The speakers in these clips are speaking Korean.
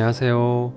안녕하세요.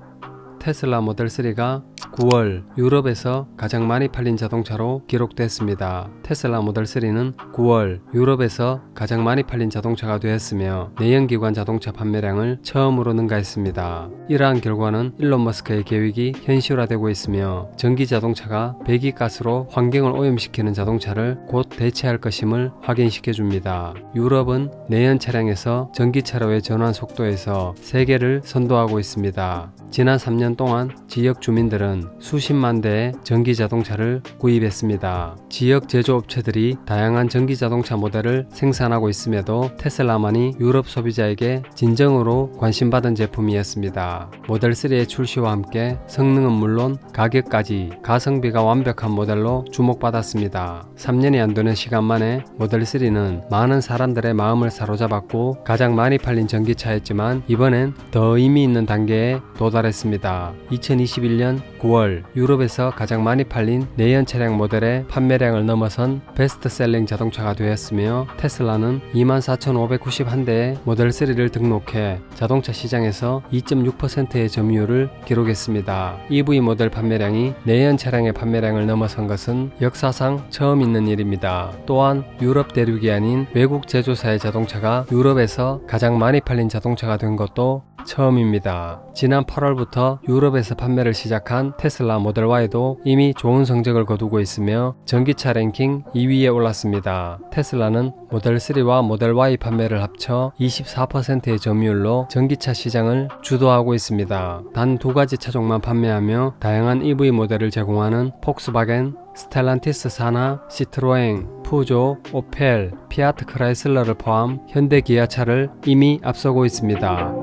테슬라 모델 3가 9월 유럽에서 가장 많이 팔린 자동차로 기록됐습니다. 테슬라 모델 3는 9월 유럽에서 가장 많이 팔린 자동차가 되었으며 내연기관 자동차 판매량을 처음으로 능가했습니다. 이러한 결과는 일론 머스크의 계획이 현실화되고 있으며 전기 자동차가 배기가스로 환경을 오염시키는 자동차를 곧 대체할 것임을 확인시켜 줍니다. 유럽은 내연 차량에서 전기차로의 전환 속도에서 세계를 선도하고 있습니다. 지난 3년 동안 지역 주민들은 수십만 대의 전기 자동차를 구입했습니다. 지역 제조업체들이 다양한 전기 자동차 모델을 생산하고 있음에도 테슬라만이 유럽 소비자에게 진정으로 관심받은 제품이었습니다. 모델 3의 출시와 함께 성능은 물론 가격까지 가성비가 완벽한 모델로 주목받았습니다. 3년이 안 되는 시간 만에 모델 3는 많은 사람들의 마음을 사로잡았고 가장 많이 팔린 전기차였지만 이번엔 더 의미 있는 단계에 도달 했습니다. 2021년 9월 유럽에서 가장 많이 팔린 내연 차량 모델의 판매량을 넘어선 베스트셀링 자동차가 되었으며 테슬라는 24,591대의 모델 3를 등록해 자동차 시장에서 2.6%의 점유율을 기록했습니다. EV 모델 판매량이 내연 차량의 판매량을 넘어선 것은 역사상 처음 있는 일입니다. 또한 유럽 대륙이 아닌 외국 제조사의 자동차가 유럽에서 가장 많이 팔린 자동차가 된 것도 처음입니다. 지난 8월부터 유럽에서 판매를 시작한 테슬라 모델 Y도 이미 좋은 성적을 거두고 있으며 전기차 랭킹 2위에 올랐습니다. 테슬라는 모델 3와 모델 Y 판매를 합쳐 24%의 점유율로 전기차 시장을 주도하고 있습니다. 단 두 가지 차종만 판매하며 다양한 EV 모델을 제공하는 폭스바겐, 스텔란티스 사나, 시트로엥, 푸조, 오펠, 피아트 크라이슬러를 포함 현대 기아차를 이미 앞서고 있습니다.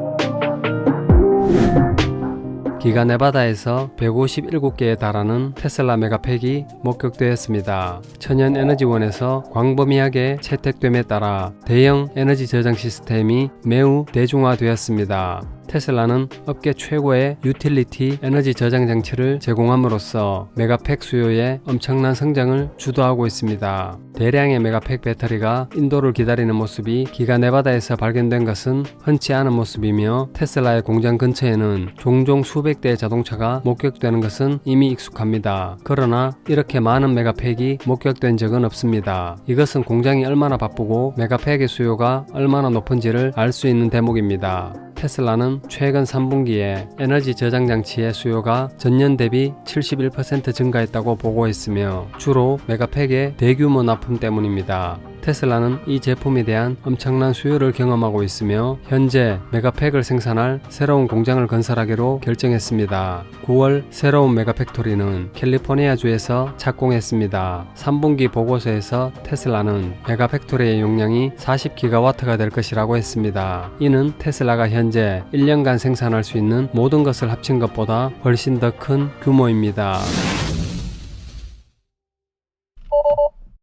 기가 네바다에서 157개에 달하는 테슬라 메가팩이 목격되었습니다. 천연 에너지원에서 광범위하게 채택됨에 따라 대형 에너지 저장 시스템이 매우 대중화되었습니다. 테슬라는 업계 최고의 유틸리티 에너지 저장 장치를 제공함으로써 메가팩 수요의 엄청난 성장을 주도하고 있습니다. 대량의 메가팩 배터리가 인도를 기다리는 모습이 기가 네바다에서 발견된 것은 흔치 않은 모습이며 테슬라의 공장 근처에는 종종 수백 대의 자동차가 목격되는 것은 이미 익숙합니다. 그러나 이렇게 많은 메가팩이 목격된 적은 없습니다. 이것은 공장이 얼마나 바쁘고 메가팩의 수요가 얼마나 높은지를 알 수 있는 대목입니다. 테슬라는 최근 3분기에 에너지 저장 장치의 수요가 전년 대비 71% 증가했다고 보고했으며 주로 메가팩의 대규모 납품 때문입니다. 테슬라는 이 제품에 대한 엄청난 수요를 경험하고 있으며 현재 메가팩을 생산할 새로운 공장을 건설하기로 결정했습니다. 9월 새로운 메가팩토리는 캘리포니아주에서 착공했습니다. 3분기 보고서에서 테슬라는 메가팩토리의 용량이 40기가와트가 될 것이라고 했습니다. 이는 테슬라가 현재 1년간 생산할 수 있는 모든 것을 합친 것보다 훨씬 더 큰 규모입니다.